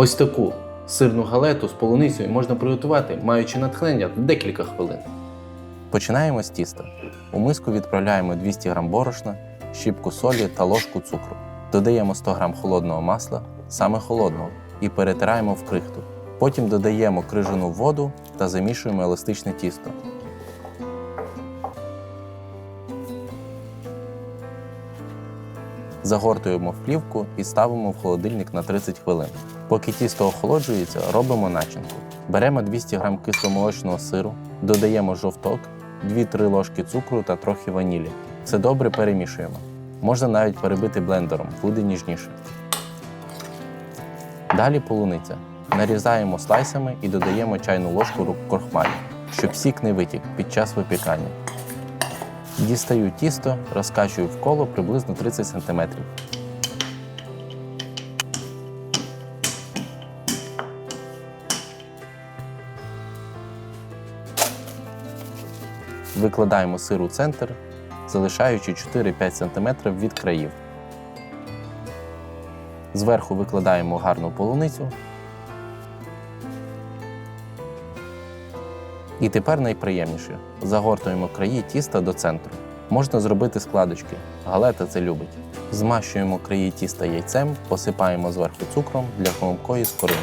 Ось таку сирну галету з полуницею можна приготувати, маючи натхнення декілька хвилин. Починаємо з тіста. У миску відправляємо 200 г борошна, щіпку солі та ложку цукру. Додаємо 100 г холодного масла, саме холодного, і перетираємо в крихту. Потім додаємо крижану воду та замішуємо еластичне тісто. Загортуємо в плівку і ставимо в холодильник на 30 хвилин. Поки тісто охолоджується, робимо начинку. Беремо 200 г кисломолочного сиру, додаємо жовток, 2-3 ложки цукру та трохи ванілі. Все добре перемішуємо. Можна навіть перебити блендером, буде ніжніше. Далі полуниця. Нарізаємо слайсами і додаємо чайну ложку крохмалю, щоб сік не витік під час випікання. Дістаю тісто, розкачую в коло приблизно 30 см. Викладаємо сир у центр, залишаючи 4-5 см від країв. Зверху викладаємо гарну полуницю. І тепер найприємніше. Загортуємо краї тіста до центру. Можна зробити складочки. Галета це любить. Змащуємо краї тіста яйцем, посипаємо зверху цукром для хрумкої скоринки.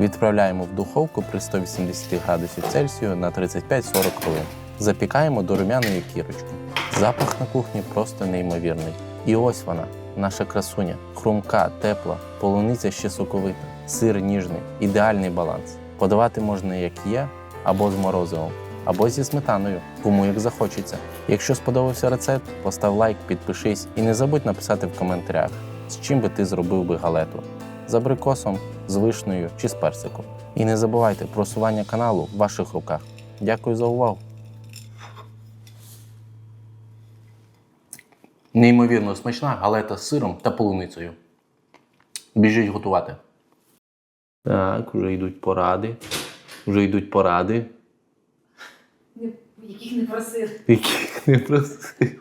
Відправляємо в духовку при 180 градусів Цельсію на 35-40 хвилин. Запікаємо до румяної кірочки. Запах на кухні просто неймовірний. І ось вона, наша красуня. Хрумка, тепла, полуниця ще соковита, сир ніжний, ідеальний баланс. Подавати можна як є, або з морозивом, або зі сметаною, кому як захочеться. Якщо сподобався рецепт, постав лайк, підпишись і не забудь написати в коментарях, з чим би ти зробив би галету з абрикосом, з вишнею чи з персиком. І не забувайте, просування каналу в ваших руках. Дякую за увагу. Неймовірно смачна галета з сиром та полуницею. Біжіть готувати. Так, вже йдуть поради. Вже йдуть поради. Яких не просив. Яких не просив.